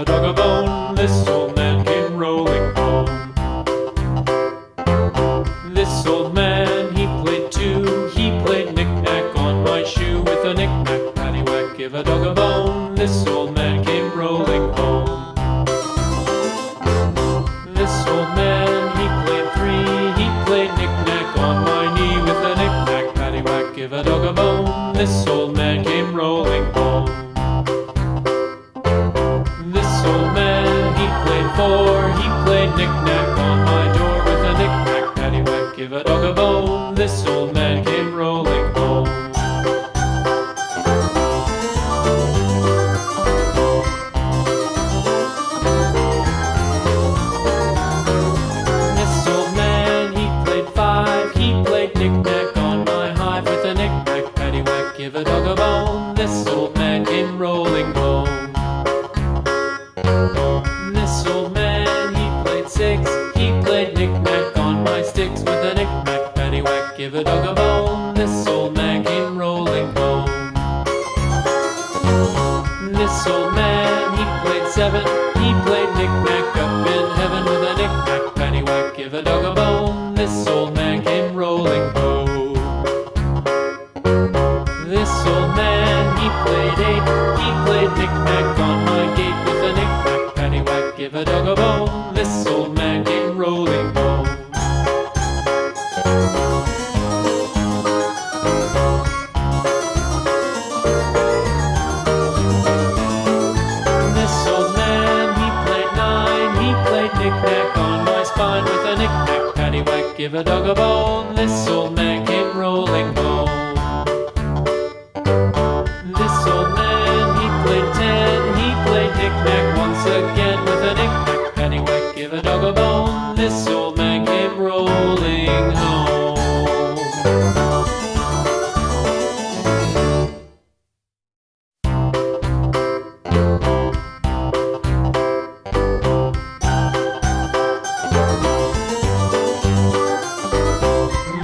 a dog a bone. This old man came rolling home. This old man, he played two. He played knick-knack on my shoe with a knick-knack, paddywhack, give a dog a bone. This old man came rolling home. This old man, he played three. He played knick-knack on my knee with a knick-knack, paddywhack, give a dog a bone. This old man came rolling home. Four. He played knick-knack on my door with a knick-knack, paddywhack, give a dog a bone. This old man came rolling give a dog a bone. This old man came rolling home. This old man, he played seven. He played knick-knack up in heaven with a knick-knack, paddywhack, give a dog a bone. This old man came rolling home. This old man, he played eight. He played knick-knack on my gate with a knick-knack, paddywhack, give a dog a bone. This old man came rolling home. Give a dog a bone. This old man came rolling home. This old man, he played ten. He played knick-knack once again with a knick-knack, paddywhack, give a dog a bone. This old man came rolling home.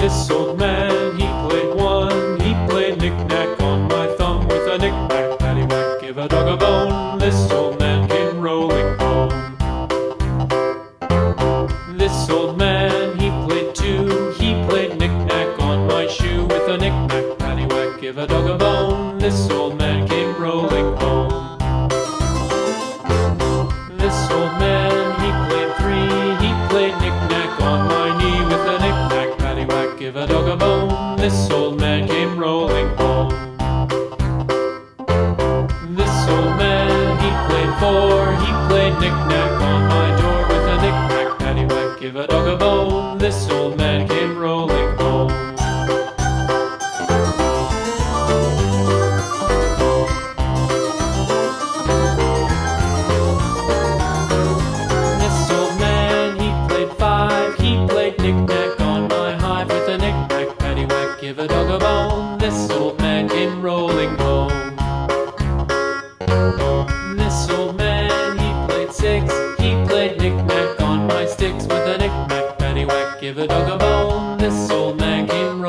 This old man, he played one. He played knick-knack on my thumb with a knick-knack, paddywhack, give a dog a bone. This old man came rolling home. This old man, he played two. He played knick-knack on my shoe with a knick-knack, paddywhack, give a dog a bone. This old give a dog a bone. This old man came rolling home. This old man, he played four. He played knick-knack on my door with a knick-knack, paddywhack, give a dog a bone. This old man This old man came rolling home. This old man, he played six. He played knick-knack on my sticks with a knick-knack, paddywhack, give a dog a bone. This old man came rolling